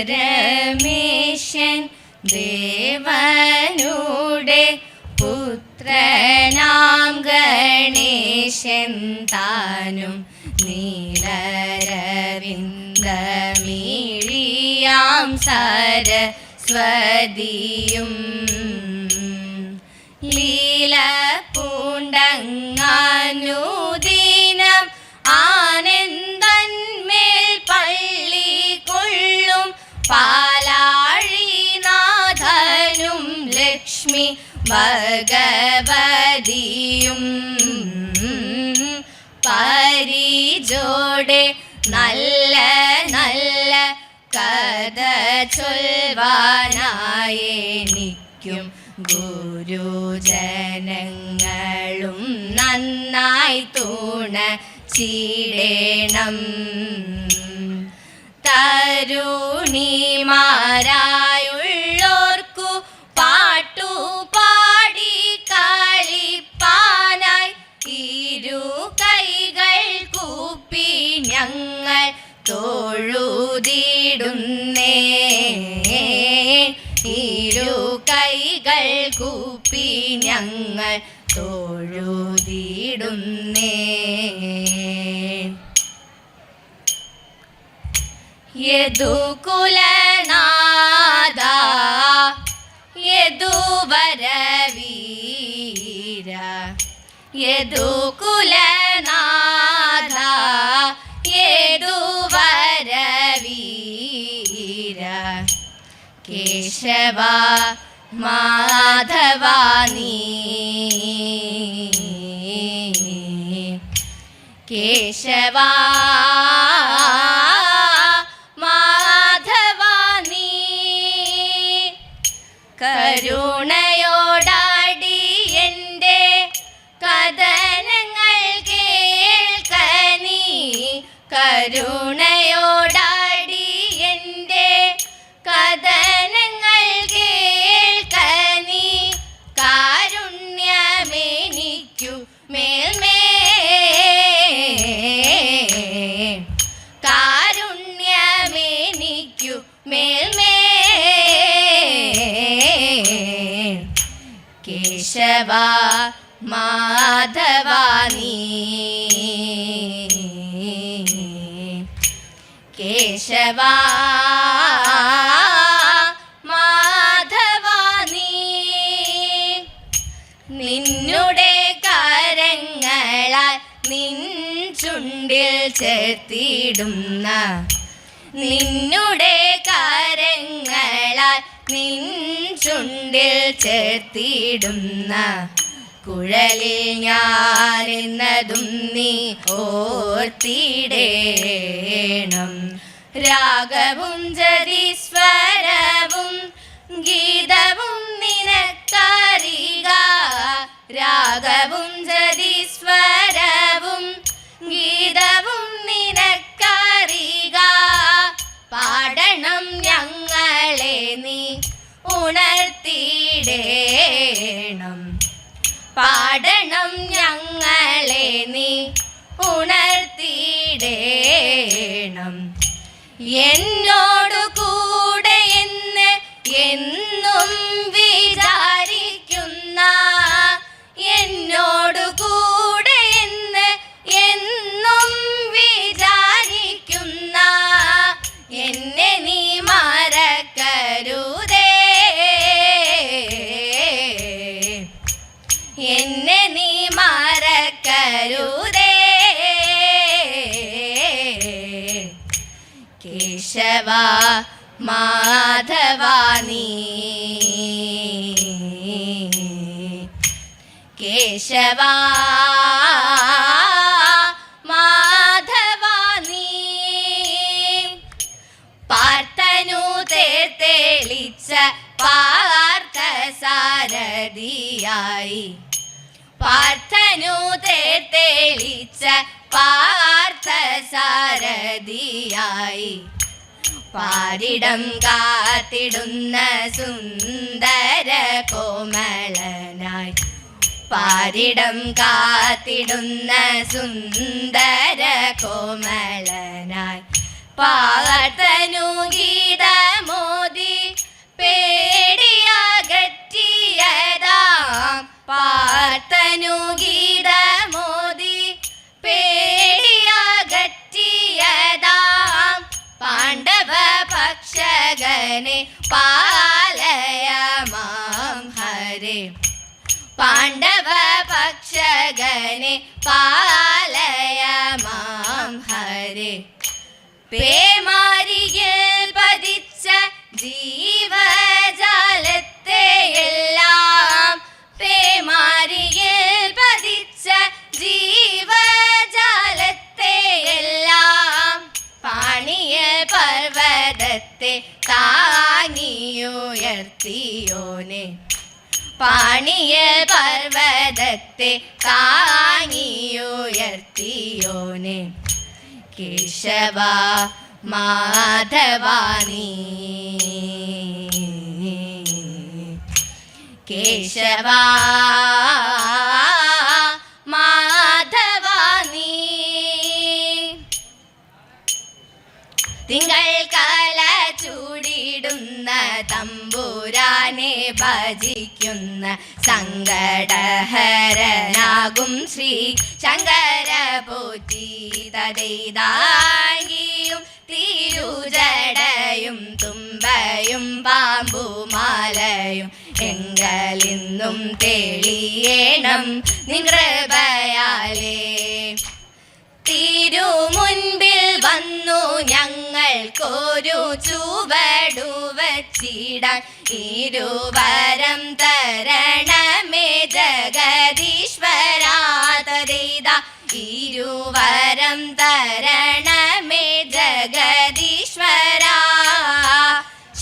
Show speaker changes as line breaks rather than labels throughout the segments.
പരമേശൻ ദേവനുടെ പുത്രനാം ഗണേശൻ താനും നീലരവിന്ദമിഴിയാം സരസ്വതിയും. ലീല പൂണ്ടങ്ങാനുദീനം ലക്ഷ്മി ഭഗവതിയും പരിജോടെ നല്ല നല്ല കഥ ചൊൽവാനായെനിക്കും ഗുരുജനങ്ങളും നന്നായി തൂണ ചീടേണം. തരുണിമാരായുള്ളോർക്കു ഇരു കൈകൾ കൂപ്പി ഞങ്ങൾ തൊഴുതിടുന്നേ. ഇരു കൈകൾ കൂപ്പി ഞങ്ങൾ തൊഴുതിടുന്നേ. യദുകുലനാദ യദുവരവീര യദുകുലനാഥ യദുവരവീര. കേശവ മാധവാനീ കേശവാ മാധവ മാധവാനീ കേശവ മാധവാനീ നിന്നുടെ കരങ്ങളാൽ നിൻ ചുണ്ടിൽ ചേർത്തിടുന്ന നിന്നുടെ കരങ്ങളാൽ നിൻ ചുണ്ടിൽ ചേർത്തിടുന്ന കുഴലിൽ ഞാനെന്നതും നീ ഓർത്തിടേണം. രാഗവും ജതിസ്വരവും ഗീതവും നിനക്കറിക രാഗവും പാടണം ഞങ്ങളെ നീ ഉണർത്തിയിടേണം. എന്നോടു നീ. കേശവ പാർത്തനു പാർത്ഥ സാരഥിയായി പാർത്ഥനു തേർത്തെളിച്ച പാർത്ഥ സാരഥിയായി പാരിടം കാത്തിടുന്ന സുന്ദര കോമളനായി. പാരിടം കാത്തിടുന്ന സുന്ദര കോമളനായി. പാർത്തനു ഗീതമോദി പേടിയകറ്റിയതാം പാർത്തനു ഗീതമോദി പക്ഷകനെ പാലയമാം ഹരേ. പാണ്ഡവ പക്ഷകനെ പാലയമാം പാണിയ പർവതത്തെ താങ്ങിയുയർത്തിയോനെ. കേശവ മാധവാനി കേശവ മാധവാനി തിങ്കൾ ഭജിക്കുന്ന സങ്കടഹരനാകും ശ്രീ ശങ്കര പോറ്റി തതൈതാങ്കിയും തീരുജടയും തുമ്പയും പാമ്പുമാലയും എങ്കലിന്നും തെളിയേണം നികൃപയാലേ തിരുമുൻപിൽ വന്നു ഞങ്ങൾക്കൊരു ചുവടു വച്ചിടാൻ ഇരുവരം തരണമേ ജഗദീശ്വരാതരീത ഇരുവരം തരണമേ ജഗദീശ്വരാ.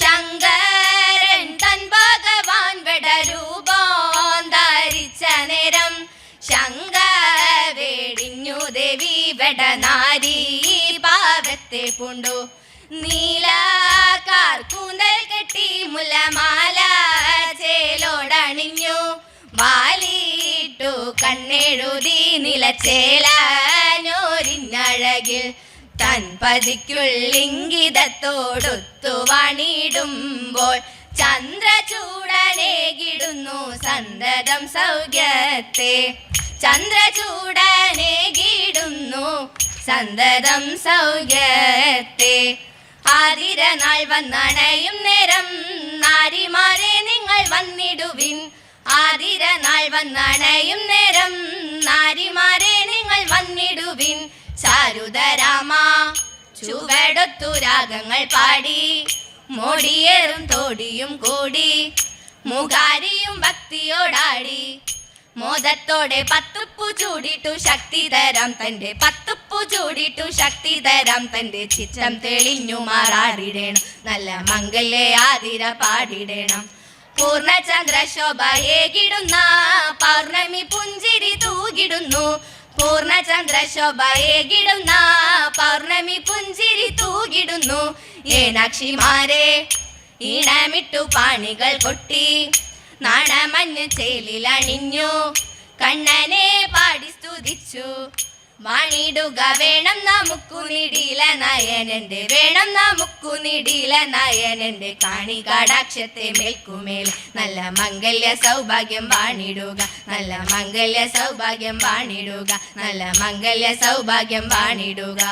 ശങ്കരൻ തൻ ഭഗവാൻ വെടരൂപം ധരിച്ച നേരം ശങ്ക ദേവി വെടനാരി. പാവത്തെ പൂണ്ടു. നീലാക്കാർ കൂന്തൽ കെട്ടി മുലമാല ചേലോടണിഞ്ഞു. വാലിട്ടു കണ്ണെഴുതി നിലച്ചേലഞ്ഞോരിഞ്ഞഴകിൽ തൻ പതിക്കുള്ളിംഗിതത്തോടൊത്തു വണിടുമ്പോൾ ചന്ദ്രചൂടനേകിടുന്നു സന്തതം സൗഖ്യത്തെ. ചന്ദ്രചൂടനേകിടുന്നു സന്തതം സൗഖ്യത്തെ. ആതിര നാൾ വന്നണയും നേരം നാരിമാരെ നിങ്ങൾ വന്നിടുവിൻ. ആതിര നാൾ വന്നണയും നേരം നാരിമാരെ നിങ്ങൾ വന്നിടുവിൻ. ചാരുതരാമ ചുവടൊത്തു രാഗങ്ങൾ പാടി. മോടിയേറും തോടിയും കൂടി. മുഖാരിയും ഭക്തിയോടാടി. മോദത്തോടെ പത്തുപ്പു ചൂടിട്ടു ശക്തി തരാം തന്റെ പത്തുപ്പു ചൂടിട്ടു ശക്തി തരാം. തന്റെ ചിത്രം തെളിഞ്ഞു മാറാടിടേണം. നല്ല മംഗല്യ ആതിര പാടിടേണം. പൂർണചന്ദ്ര ശോഭ ഏകിടുന്ന പൗർണമി പുഞ്ചിരി തൂകിടുന്നു. പൂർണചന്ദ്ര ശോഭ ഏകിടുന്ന പൗർണമി പുഞ്ചിരി തൂകിടുന്നു. ഏനാക്ഷിമാരെ ഈണമിട്ടു പാണികൾ കൊട്ടി നാണമഞ്ഞ് ചേലിലണിഞ്ഞു. കണ്ണനെ പാടി സ്തുതിച്ചു. വാണിടുക വേണം നമുക്കു നിടില നയനന്റെ വേണം നമുക്കു നിടില നയനന്റെ. കാണി കാടാക്ഷത്തെ മേൽക്കുമേൽ നല്ല മംഗല്യ സൗഭാഗ്യം വാണിടുക നല്ല മംഗല്യ സൗഭാഗ്യം വാണിടുക നല്ല മംഗല്യ സൗഭാഗ്യം വാണിടുക.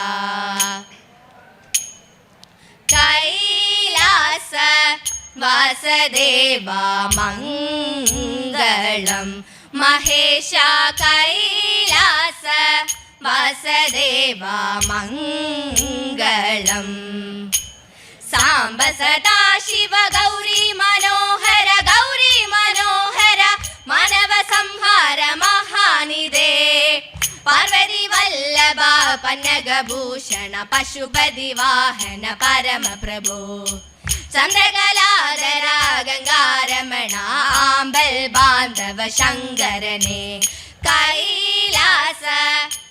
കൈലാസ വാസദേവ മംഗളം. മഹേശ കൈലാസ വാസദേവ മംഗളം സാംബ സദാ ശിവ ഗൗരി മനോഹര ഗൗരി മനോഹര മാനവ സംഹാര മഹാനിധേ പാർവതി വല്ലഭ പന്നഗഭൂഷണ പശുപതി വാഹന പരമപ്രഭു ചന്ദ്രകലാധര ഗംഗാരമണ ആമ്പൽ ബാന്ധവ ശങ്കരനെ കൈലാസ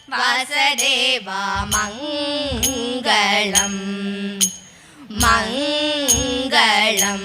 വാസദേവ മംഗളം മംഗളം